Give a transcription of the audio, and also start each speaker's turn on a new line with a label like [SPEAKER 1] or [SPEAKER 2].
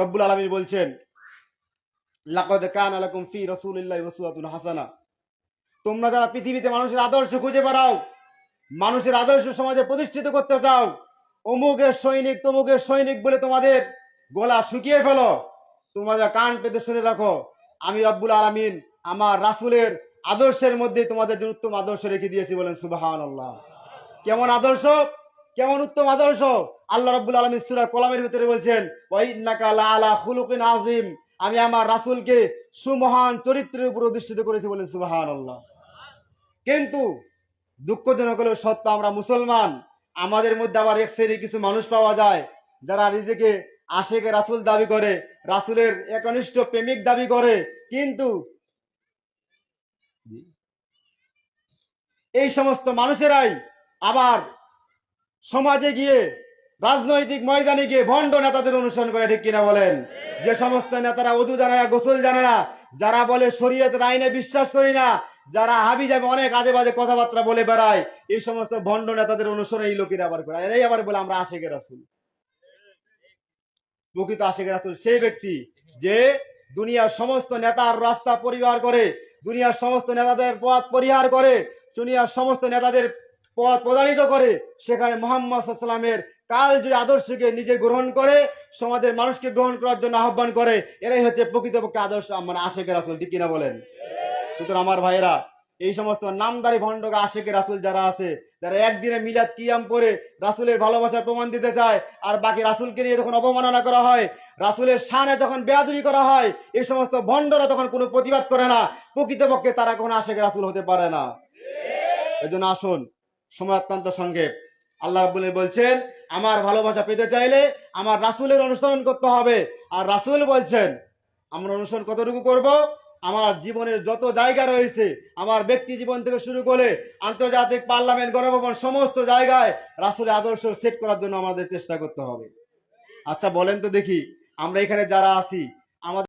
[SPEAKER 1] রব্বুল আলমী বলছেন কান ফি হাসানা। তোমরা যারা পৃথিবীতে মানুষের আদর্শ খুঁজে বেড়াও, মানুষের আদর্শ সমাজে প্রতিষ্ঠিত করতে চাও, অমুকের সৈনিক তমুকের সৈনিক বলে তোমাদের গলা শুকিয়ে ফেলো। তোমরা কান পেতে শুনে রাখো, আমি রব্বুল আলমিন আমার রাসূলের আদর্শের মধ্যে তোমাদের জন্য উত্তম আদর্শ রেখে দিয়েছি বলেন আল্লাহ কেমন আদর্শ? কেমন উত্তম আদর্শ? আল্লাহ রাব্বুল আলামিন সূরা কলামের ভিতরে বলছেন লাআলা খুলুকিন আযীম। আমি আমার রাসূলকে সুমহান চরিত্রের উপর অধিষ্ঠিত করেছি বলেন সুবহানাল্লাহ। কিন্তু দুঃখজনক হলেও সত্য, আমরা মুসলমান, আমাদের মধ্যে আবার এক শ্রেণির কিছু মানুষ পাওয়া যায়, যারা নিজেকে আশেকে রাসুল দাবি করে, রাসুলের একনিষ্ঠ প্রেমিক দাবি করে, কিন্তু এই সমস্ত মানুষেরাই আবার সমাজে গিয়ে রাজনৈতিক ময়দানে গিয়ে ভণ্ড নেতাদের অনুসরণ করে, ঠিক কিনা বলেন? যে সমস্ত নেতারা অদু জানে না গোসল জানে না যারা বলে শরীয়তের আইনে বিশ্বাস করি না, যারা হাবি যাবে অনেক আজে বাজে কথাবার্তা বলে বেড়ায় এই সমস্ত ভণ্ড নেতাদের অনুসরণ এই লোকেরা আবার করে। এরাই আবার বলে আমরা আশেকের রাসুল। প্রকৃত আশেকের রাসুল সেই ব্যক্তি যে দুনিয়ার সমস্ত নেতার রাস্তা পরিবার করে, দুনিয়ার সমস্ত নেতাদের পথ পরিহার করে, দুনিয়ার সমস্ত নেতাদের প্রদানিত করে, সেখানে মোহাম্মদ সাল্লামের কাল যে আদর্শকে নিজে গ্রহণ করে, সমাজের মানুষকে গ্রহণ করার জন্য আহ্বান করে। এরাই হচ্ছে প্রকৃতপক্ষে আদর্শ মানে আশেকের রাসুল, ঠিক কিনা বলেন? সুতরাং আমার ভাইয়েরা, এই সমস্ত নামদারি ভণ্ডক আশেকের রাসুল যারা আছে, যারা একদিনে মিলাদ কিয়াম করে রাসুলের ভালোবাসার প্রমাণ দিতে চায়, আর বাকি রাসুলকে নিয়ে যখন অবমাননা করা হয়, রাসুলের শানে যখন বেয়াদুরি করা হয়, এই সমস্ত ভণ্ডরা তখন কোনো প্রতিবাদ করে না। প্রকৃতপক্ষে তারা কোনো আশেকের রাসুল হতে পারে না। এই আসুন সময় অত্যন্ত সংক্ষেপ আল্লাহ রাবুল বলছেন, আমার ভালোবাসা পেতে চাইলে আমার রাসুলের অনুসরণ করতে হবে। আর রাসুল বলছেন, আমরা অনুসরণ কতটুকু করব? আমার জীবনের যত জায়গা রয়েছে, আমার ব্যক্তি জীবন থেকে শুরু করে আন্তর্জাতিক পার্লামেন্ট, গণভবন, সমস্ত জায়গায় রাসুলের আদর্শ সেট করার জন্য আমাদের চেষ্টা করতে হবে। আচ্ছা বলেন তো দেখি, আমরা এখানে যারা আছি